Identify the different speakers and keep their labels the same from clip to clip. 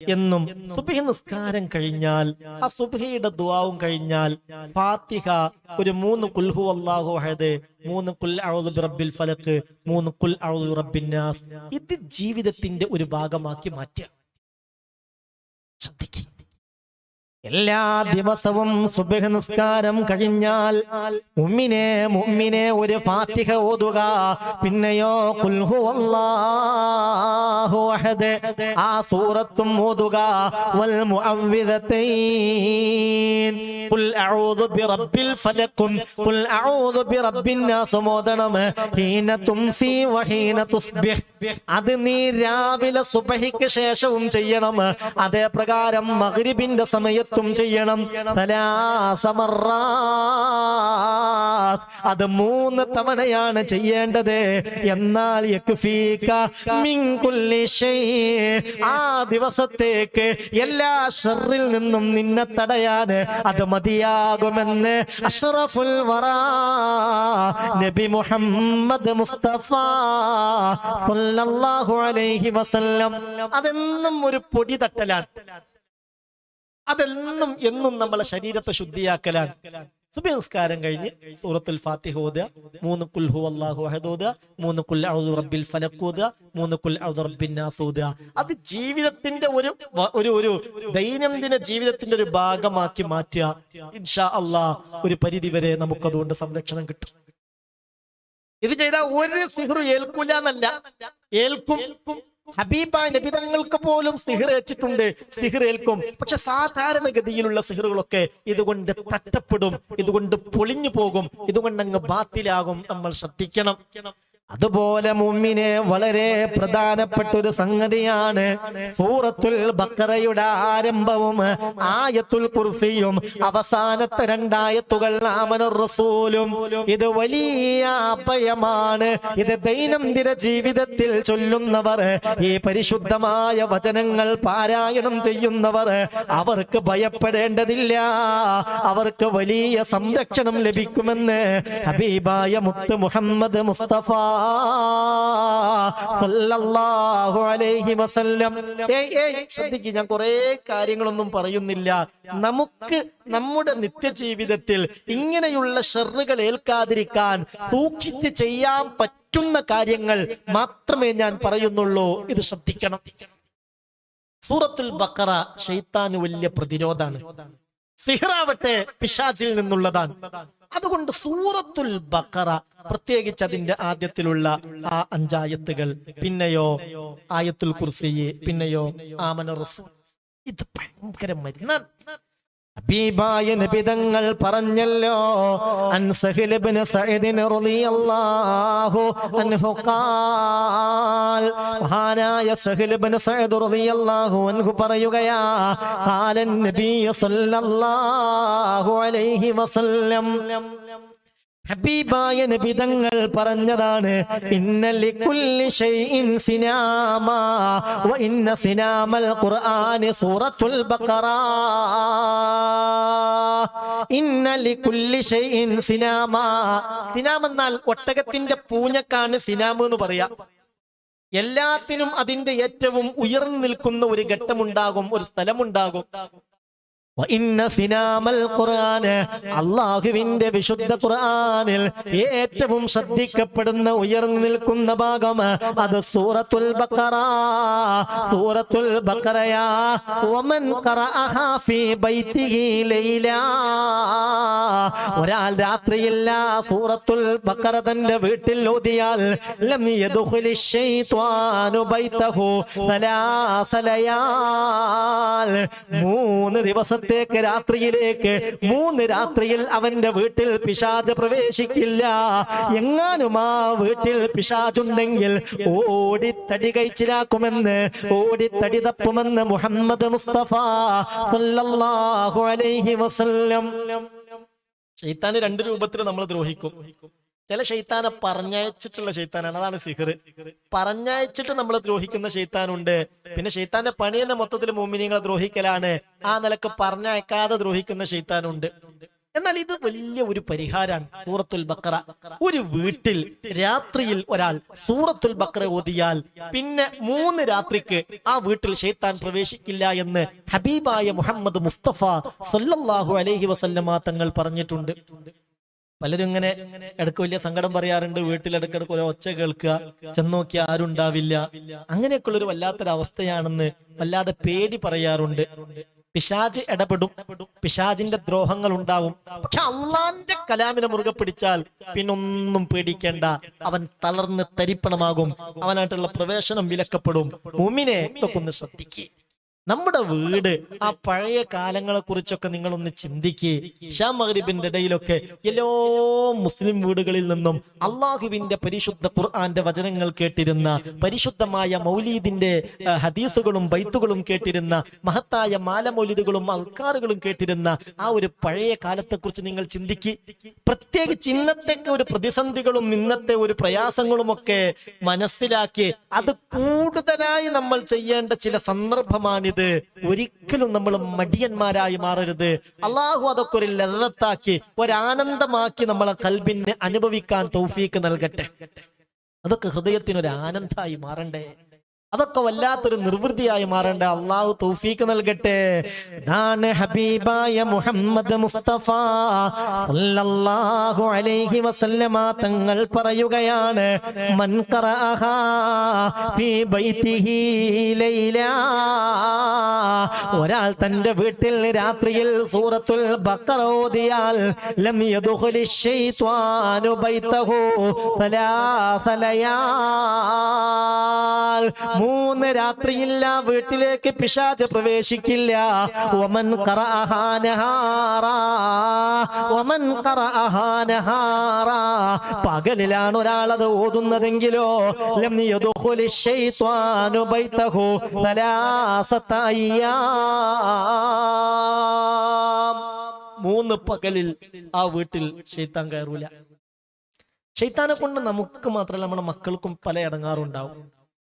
Speaker 1: എന്നും സുബഹി നിസ്കാരം കഴിഞ്ഞാൽ ആ സുബഹിയുടെ ദുവാവും കഴിഞ്ഞാൽ ഫാത്തിഹ ഒരു മൂന്ന് കുൽഹു അള്ളാഹു അഹദ് മൂന്ന് കുൽ റബ്ബിൽ ഫലക്ക് മൂന്ന് കുൽ ഔദു ബിറബ്ബിൻ നാസ്. ഇത് ജീവിതത്തിന്റെ ഒരു ഭാഗമാക്കി മാറ്റുക. ശ്രദ്ധിക്കുക എല്ലാ ദിവസവും സുബഹ് നിസ്കാരം കഴിഞ്ഞാൽ ഉമ്മിനെ മുമ്മിനെ ഒരു ഫാത്തിഹ ഓതുക. പിന്നെയോ കുൽഹു ഹുവല്ലാഹു അഹദ് ആ സൂറത്തും ഓതുക. വൽ മുഅവ്വിദതൈൻ. ഖുൽ അഊദു ബിറബ്ബിൽ ഫലഖും ഖുൽ അഊദു ബിറബ്ബിൻ നാസ് ഓതണം. ഹീന തുംസി വഹീന തുസ്ബിഹ്. അത് നീ രാവിലെ സുബഹിക്ക് ശേഷവും ചെയ്യണം അതേ പ്രകാരം മഗ്രിബിന്റെ സമയത്തും ചെയ്യണം. അത് മൂന്ന് തവണയാണ് ചെയ്യേണ്ടത് എന്നാൽ. ആ ദിവസത്തേക്ക് എല്ലാ ഷറിൽ നിന്നും നിന്നെ തടയാൻ അത് മതിയാകുമെന്ന് അഷറഫുൽ വറാ നബി മുഹമ്മദ് മുസ്തഫ സല്ലല്ലാഹു അലൈഹി വസല്ലം. അതെന്നും ഒരു പൊടി തട്ടലാണ് അതെന്നും എന്നും നമ്മളെ ശരീരത്തെ ശുദ്ധിയാക്കലാണ്. സുബഹി നിസ്കാരം കഴിഞ്ഞ് സൂറത്തുൽ ഫാത്തിഹ ഓതുക മൂന്ന് കുൽ ഹു അല്ലാഹു അഹദ് ഓതുക മൂന്ന് കുൽ അഊദു റബ്ബിൽ ഫലഖ് ഓതുക മൂന്ന് കുൽ അഊദു റബ്ബിൻ നാസ് ഓതുക. അത് ജീവിതത്തിന്റെ ഒരു ഒരു ഒരു ദൈനംദിന ജീവിതത്തിന്റെ ഒരു ഭാഗമാക്കി മാറ്റുക. ഇൻഷാ അള്ളാഹ് ഒരു പരിധി വരെ നമുക്കതുകൊണ്ട് സംരക്ഷണം കിട്ടും. ഇത് ചെയ്താൽ ഒരു സിഹ്റു ഏൽക്കൂല എന്നല്ല. ഏൽക്കും. ഹബീബ നബിതങ്ങൾക്ക് പോലും സിഹിർ ഏറ്റിട്ടുണ്ട്. സിഹിർ ഏൽക്കും. പക്ഷെ സാധാരണഗതിയിലുള്ള സിഹറുകളൊക്കെ ഇതുകൊണ്ട് തട്ടപ്പെടും ഇതുകൊണ്ട് പൊളിഞ്ഞു പോകും ഇതുകൊണ്ട് അങ്ങ് ബാത്തിലാകും നമ്മൾ ശ്രദ്ധിക്കണം. അതുപോലെ മുമ്മിനെ വളരെ പ്രധാനപ്പെട്ട ഒരു സംഗതിയാണ്. സൂറത്തുൽ ബക്കറയുടെ ആരംഭവും ആയത്തുൽ കുർസിയും അവസാനത്തെ രണ്ടായത്തുകൾ ആമനുർ റസൂലും. ഇത് വലിയ അഭയമാണ് ഇത് ദൈനംദിന ജീവിതത്തിൽ ചൊല്ലുന്നവർ ഈ പരിശുദ്ധമായ വചനങ്ങൾ പാരായണം ചെയ്യുന്നവർ അവർക്ക് ഭയപ്പെടേണ്ടതില്ല. അവർക്ക് വലിയ സംരക്ഷണം ലഭിക്കുമെന്ന് ഹബീബായ മുത്ത് മുഹമ്മദ് മുസ്തഫ ശ്രദ്ധിക്കുക ഞാൻ കുറെ കാര്യങ്ങളൊന്നും പറയുന്നില്ല. നമുക്ക് നമ്മുടെ നിത്യജീവിതത്തിൽ ഇങ്ങനെയുള്ള ഷെറുകൾ ഏൽക്കാതിരിക്കാൻ സൂക്ഷിച്ച് ചെയ്യാൻ പറ്റുന്ന കാര്യങ്ങൾ മാത്രമേ ഞാൻ പറയുന്നുള്ളൂ. ഇത് ശ്രദ്ധിക്കണം. സൂറത്തുൽ ബക്കറ ഷെയ്ത്താന് വലിയ പ്രതിരോധാണ് സിഹ്റാവട്ടെ പിശാചിൽ നിന്നുള്ളതാണ്. അതുകൊണ്ട് സൂറത്തുൽ ബക്കറ പ്രത്യേകിച്ച് അതിന്റെ ആദ്യത്തിലുള്ള ആ അഞ്ചായത്തുകൾ പിന്നെയോ ആയത്തുൽ കുർസി പിന്നെയോ ആമനറസ് ഇത് ഭയങ്കര മരുന്നാണ്. ഹബീബായ നബിതങ്ങൾ പറഞ്ഞല്ലോ അൻ സഹൽ ഇബ്നു സഈദ് റളിയല്ലാഹു അൻഹു ഖാൽ. മഹാനായ സഹൽ ഇബ്നു സഈദ് റളിയല്ലാഹു അൻഹു പറയുകയാ ഖാല നബി സല്ലല്ലാഹു അലൈഹി വസല്ലം. ഹബീബായ നബി തങ്ങൾ പറഞ്ഞതാണ് സിനാമ വ ഇന്ന സിനാമൽ ഖുർആന സൂറത്തുൽ ബഖറ. സിനാമ. സിനാം എന്നാൽ ഒട്ടകത്തിന്റെ പൂഞ്ഞക്കാണ് സിനാമ എന്ന് പറയാ. എല്ലാത്തിനും അതിന്റെ ഏറ്റവും ഉയർന്നു നിൽക്കുന്ന ഒരു ഘട്ടമുണ്ടാകും ഒരു സ്ഥലമുണ്ടാകും. അള്ളാഹുവിന്റെ വിശുദ്ധ ഖുർആനിൽ ഏറ്റവും ശ്രദ്ധിക്കപ്പെടുന്ന ഉയർന്നു നിൽക്കുന്ന ഭാഗം അത് സൂറത്തുൽ സൂറത്തുൽ ഒരാൾ രാത്രിയില്ല സൂറത്തുൽ ബക്കറ തന്റെ വീട്ടിൽ ഓതിയാൽ മൂന്ന് യദ്ഖുലി ദിവസത്തേക്ക് രാത്രിയിലേക്ക്. മൂന്ന് രാത്രിയിൽ അവന്റെ വീട്ടിൽ പിശാജ് പ്രവേശിക്കില്ല. എങ്ങാനും ആ വീട്ടിൽ പിശാജുണ്ടെങ്കിൽ ഓടിത്തടി കഴിച്ചിലാക്കുമെന്ന് ഓടിത്തടി തപ്പുമെന്ന് മുഹമ്മദ് മുസ്തഫ അലൈഹി വസല്ലം. ഷെയ്ത്താന് രണ്ട് രൂപത്തിൽ നമ്മൾ ദ്രോഹിക്കും. ചില ഷെയ്ത്താനെ പറഞ്ഞയച്ചിട്ടുള്ള ഷെയ്ത്താനാണ് അതാണ് സിഹർ പറഞ്ഞയച്ചിട്ട് നമ്മൾ ദ്രോഹിക്കുന്ന ഷെയ്ത്താനുണ്ട് പിന്നെ ഷെയ്ത്താന്റെ പണി തന്നെ മൊത്തത്തിൽ മോമിനിയങ്ങളെ ദ്രോഹിക്കലാണ്. ആ നിലയ്ക്ക് പറഞ്ഞയക്കാതെ ദ്രോഹിക്കുന്ന ഷെയ്ത്താനുണ്ട് എന്നാൽ ഇത് വലിയ ഒരു പരിഹാരമാണ് സൂറത്തുൽ ബക്കറ. ഒരു വീട്ടിൽ രാത്രിയിൽ ഒരാൾ സൂറത്തുൽ ബക്കറ ഓതിയാൽ പിന്നെ മൂന്ന് രാത്രിക്ക് ആ വീട്ടിൽ ഷെയ്ത്താൻ പ്രവേശിക്കില്ല എന്ന് ഹബീബായ മുഹമ്മദ് മുസ്തഫ സല്ലല്ലാഹു അലൈഹി വസല്ലമ തങ്ങൾ പറഞ്ഞിട്ടുണ്ട്. പലരും ഇങ്ങനെ ഇടയ്ക്ക് വലിയ സങ്കടം പറയാറുണ്ട് വീട്ടിൽ ഇടയ്ക്കിടയ്ക്ക് ഒരു ഒച്ച കേൾക്കുക ചെന്നോക്കിയ ആരും ഉണ്ടാവില്ല. അങ്ങനെയൊക്കെയുള്ള ഒരു വല്ലാത്തൊരു അവസ്ഥയാണെന്ന് വല്ലാതെ പേടി പറയാറുണ്ട്. പിശാജ് ഇടപെടും പിശാജിന്റെ ദ്രോഹങ്ങൾ ഉണ്ടാവും. പക്ഷെ അള്ളാന്റെ കലാമിനെ മുറുകെ പിടിച്ചാൽ പിന്നൊന്നും പേടിക്കേണ്ട. അവൻ തളർന്ന് തരിപ്പണമാകും അവനായിട്ടുള്ള പ്രവേശനം വിലക്കപ്പെടും. മുമിനെ ഒന്ന് ശ്രദ്ധിക്കുക നമ്മുടെ വീട് ആ പഴയ കാലങ്ങളെ കുറിച്ചൊക്കെ നിങ്ങളൊന്ന് ചിന്തിക്കുക ഷാ മഗ്രിബിന്റെ ഇടയിലൊക്കെ എല്ലാ മുസ്ലിം വീടുകളിൽ നിന്നും അള്ളാഹുവിന്റെ പരിശുദ്ധ ഖുർആന്റെ വചനങ്ങൾ കേട്ടിരുന്ന പരിശുദ്ധമായ മൗലീദിന്റെ ഹദീസുകളും ബൈത്തുകളും കേട്ടിരുന്ന മഹത്തായ മാലമൗലിദുകളും അൽക്കാറുകളും കേട്ടിരുന്ന ആ ഒരു പഴയ കാലത്തെ കുറിച്ച് നിങ്ങൾ ചിന്തിക്ക്. പ്രത്യേകിച്ച് ഇന്നത്തെ ഒരു പ്രതിസന്ധികളും ഇന്നത്തെ ഒരു പ്രയാസങ്ങളും ഒക്കെ മനസ്സിലാക്കി അത് കൂടുതലായി നമ്മൾ ചെയ്യേണ്ട ചില സന്ദർഭമാണിത്. ഒരിക്കലും നമ്മൾ മടിയന്മാരായി മാറരുത്. അള്ളാഹു അതൊക്കെ ഒരു ലതത്താക്കി ഒരാനന്ദമാക്കി നമ്മളെ കൽബിന് അനുഭവിക്കാൻ തൗഫീക്ക് നൽകട്ടെ. അതൊക്കെ ഹൃദയത്തിനൊരു ആനന്ദമായി മാറണ്ടേ? അതൊക്കെ വല്ലാത്തൊരു നിർവൃതിയായി മാറേണ്ട. അള്ളാഹു തൗഫീക്ക് നൽകട്ടെ. ഇതാണ് ഹബീബായ മുഹമ്മദ് മുസ്തഫ സല്ലല്ലാഹു അലൈഹി വസല്ലമ തങ്ങൾ പറയുകയാണ് മൻ ഖറഅഹാ ഫീ ബൈതിഹി ലൈല. ഒരാൾ തന്റെ വീട്ടിൽ രാത്രിയിൽ സൂറത്തുൽ ബഖറ ഓതിയാൽ ലം യദ്ഖുലി ശൈത്വാനു ബൈതഹു സലാസ ലയാൽ മൂന്ന് രാത്രിയില്ല വീട്ടിലേക്ക് പിശാച് പ്രവേശിക്കില്ല. ഒമൻ ഒമൻ പകലിലാണ് ഒരാൾ അത് ഓതുന്നതെങ്കിലോ മൂന്ന് പകലിൽ ആ വീട്ടിൽ ഷെയ്ത്താൻ കയറൂല. ഷെയ്ത്താനെ കൊണ്ട് നമുക്ക് മാത്രമല്ല നമ്മുടെ മക്കൾക്കും പല ഇടങ്ങാറുണ്ടാവും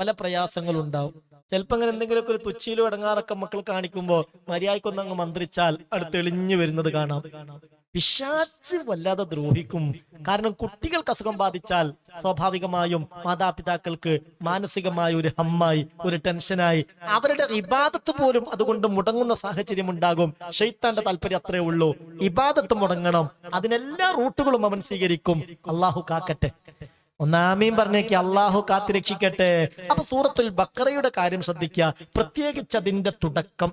Speaker 1: പല പ്രയാസങ്ങളും ഉണ്ടാവും ചിലപ്പോ അങ്ങനെ എന്തെങ്കിലുമൊക്കെ ഒരു തുച്ചിയിലും ഇടങ്ങാറൊക്കെ മക്കൾ കാണിക്കുമ്പോൾ മര്യാദക്കൊന്ന് അങ്ങ് മന്ത്രിച്ചാൽ അടുത്ത് തെളിഞ്ഞു വരുന്നത് കാണാം. പിശാച്ച് വല്ലാതെ ദ്രോഹിക്കും. കാരണം കുട്ടികൾക്ക് അസുഖം ബാധിച്ചാൽ സ്വാഭാവികമായും മാതാപിതാക്കൾക്ക് മാനസികമായ ഒരു ഹമ്മായി ഒരു ടെൻഷനായി അവരുടെ ഇബാദത്ത് പോലും അതുകൊണ്ട് മുടങ്ങുന്ന സാഹചര്യം ഉണ്ടാകും. ഷെയ്ത്താന്റെ താല്പര്യം അത്രേ ഉള്ളൂ. ഇബാദത്ത് മുടങ്ങണം. അതിനെല്ലാ റൂട്ടുകളും അവൻ സ്വീകരിക്കും. അള്ളാഹു കാക്കട്ടെ. ഒന്നാമീൻ പറഞ്ഞേക്ക് അള്ളാഹു കാത്തിരക്ഷിക്കട്ടെ. അപ്പൊ സൂറത്തുൽ ബക്കറയുടെ കാര്യം ശ്രദ്ധിക്കുക പ്രത്യേകിച്ച് അതിന്റെ തുടക്കം.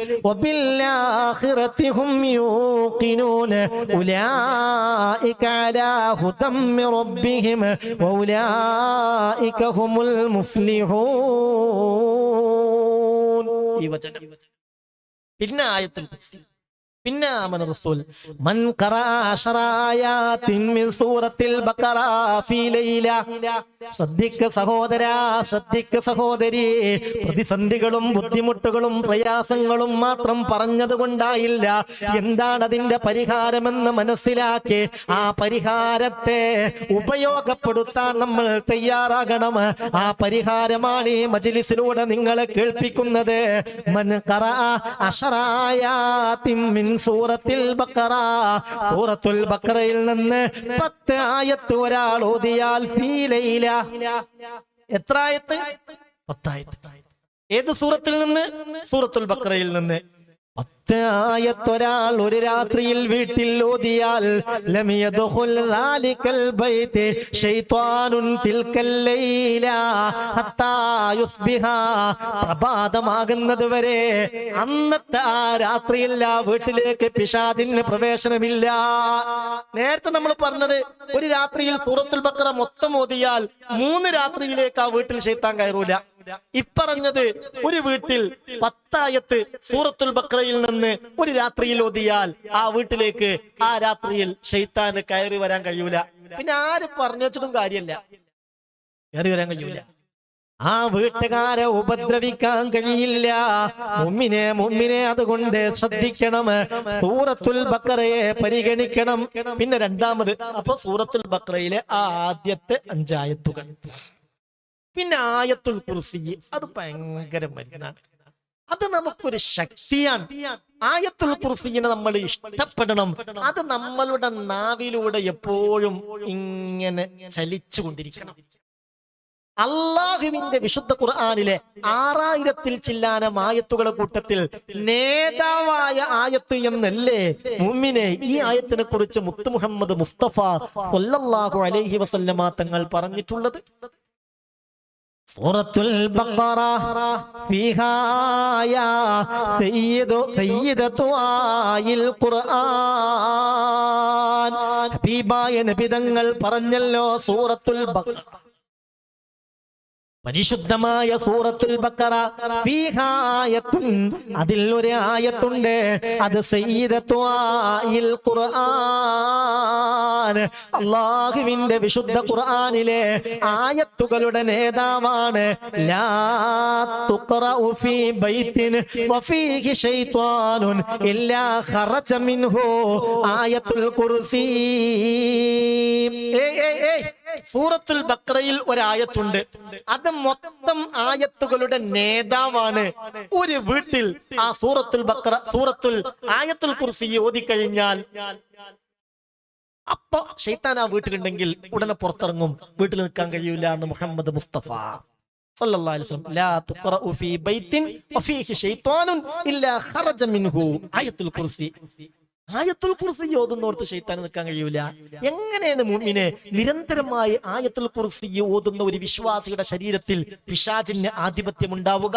Speaker 1: وبالآخرة هم يوقنون أولئك على هدى من ربهم وأولئك هم المفلحون ഈ വചനം പിന്നെ ആയത്തുൽ കുർസി പിന്നെ ആമന റസൂൽ മൻ സൂറത്തിൽ ബക്കറ ലൈല. സഹോദരാ പ്രതിസന്ധികളും ബുദ്ധിമുട്ടുകളും പ്രയാസങ്ങളും മാത്രം പറഞ്ഞത് കൊണ്ടായില്ല എന്താണ് അതിന്റെ പരിഹാരമെന്ന് മനസ്സിലാക്കി ആ പരിഹാരത്തെ ഉപയോഗപ്പെടുത്താൻ നമ്മൾ തയ്യാറാകണം. ആ പരിഹാരമാണ് ഈ മജിലിസിലൂടെ നിങ്ങളെ കേൾപ്പിക്കുന്നത്. മൻ കറ അഷറായ ആയാത്തിൻ മിൻ സൂറത്തിൽ ബക്കറ. സൂറത്തുൽ ബക്കറയിൽ നിന്ന് പത്ത് ആയത്ത് ഒരാൾ ഓതിയാൽ ഫീലയില എത്ര ആയത്ത്? പത്തായത്ത് ഏത് സൂറത്തിൽ നിന്ന്? സൂറത്തുൽ ബക്കറയിൽ നിന്ന്. പത്ത് ആയത്തൊരാൾ ഒരു രാത്രിയിൽ വീട്ടിൽ ഓതിയാൽ പ്രഭാതമാകുന്നത് വരെ അന്നത്തെ ആ രാത്രിയിൽ ആ വീട്ടിലേക്ക് പിശാദിന് പ്രവേശനമില്ല. നേരത്തെ നമ്മൾ പറഞ്ഞത് ഒരു രാത്രിയിൽ സൂറത്തുൽ ബക്കറ മൊത്തം ഓതിയാൽ മൂന്ന് രാത്രിയിലേക്ക് ആ വീട്ടിൽ ശൈത്താൻ കയറൂല. ഇപ്പറഞ്ഞത് ഒരു വീട്ടിൽ പത്തായത്ത് സൂറത്തുൽ ബക്രയിൽ നിന്ന് ഒരു രാത്രിയിൽ ഓതിയാൽ ആ വീട്ടിലേക്ക് ആ രാത്രിയിൽ ഷെയ്ത്താന് കയറി വരാൻ കഴിയൂല. പിന്നെ ആര് പറഞ്ഞു വെച്ചിട്ടും കാര്യമല്ല. കയറി വരാൻ കഴിയൂല. ആ വീട്ടുകാരെ ഉപദ്രവിക്കാൻ കഴിയില്ല. മുമ്മിനെ മുമ്മിനെ അതുകൊണ്ട് ശ്രദ്ധിക്കണം. സൂറത്തുൽ ബക്കറയെ പരിഗണിക്കണം. പിന്നെ രണ്ടാമത് അപ്പൊ സൂറത്തുൽ ബക്കറയിലെ ആ ആദ്യത്തെ അഞ്ചായത്തുകൾ. പിന്നെ ആയത്തുൽ കുർസി അത് ഭയങ്കര മരുന്നാണ് അത് നമുക്കൊരു ശക്തിയാണ്. ആയത്തുൽ കുർസിനെ നമ്മൾ ഇഷ്ടപ്പെടണം. അത് നമ്മളുടെ നാവിലൂടെ എപ്പോഴും ഇങ്ങനെ ചലിച്ചു കൊണ്ടിരിക്കണം അള്ളാഹുവിന്റെ വിശുദ്ധ ഖുർആാനിലെ ആറായിരത്തിൽ ചില്ലാന ആയത്തുകളെ കൂട്ടത്തിൽ നേതാവായ ആയത്ത് എന്നല്ലേ? മുമ്മിനെ ഈ ആയത്തിനെ കുറിച്ച് മുത്ത് മുഹമ്മദ് മുസ്തഫ കൊല്ലാഹു അലൈഹി വസല്ലമാ തങ്ങൾ പറഞ്ഞിട്ടുള്ളത്. സൂറത്തുൽ ബഖറ. ഫീഹായ സയ്യിദു സയ്യിദത്തു ആയിൽ ഖുർആൻ. ഹബീബായ നബിതങ്ങൾ പറഞ്ഞല്ലോ സൂറത്തുൽ ബഖറ. പരിശുദ്ധമായ സൂറത്തുൽ ബക്കറ അതിൽ ഒരു ആയത്തുണ്ട്. അത് ഖുർആൻ. അള്ളാഹുവിന്റെ വിശുദ്ധ ഖുർആനിലെ ആയത്തുകളുടെ നേതാവാണ്. ആയത്തുൽ കുർസി ഏയ് ഏയ് ഏയ്. സൂറത്തുൽ ബക്രയിൽ ഒരായത്തുണ്ട്. അത് മൊത്തം ആയത്തുകളുടെ നേതാവാണ് ഒരു വീട്ടിൽ ആ സൂറത്തുൽ ബക്ര സൂറത്തുൽ ആയത്തുൽ കുർസി ഓതിക്കഴിഞ്ഞാൽ അപ്പൊ ഷെയ്ത്താൻ ആ വീട്ടിലുണ്ടെങ്കിൽ ഉടനെ പുറത്തിറങ്ങും. വീട്ടിൽ നിൽക്കാൻ കഴിയൂല എന്ന് മുഹമ്മദ് മുസ്തഫ ആയത്തുൽ ആയത്തുൽ കുർസി ഓതുന്നോർത്ത് ഷെയ്ത്താൻ നിൽക്കാൻ കഴിയൂല? എങ്ങനെയാണ് മുഅ്മിനെ നിരന്തരമായി ആയത്തുൽ കുർസി ഓതുന്ന ഒരു വിശ്വാസിയുടെ ശരീരത്തിൽ പിശാചിന് ആധിപത്യം ഉണ്ടാവുക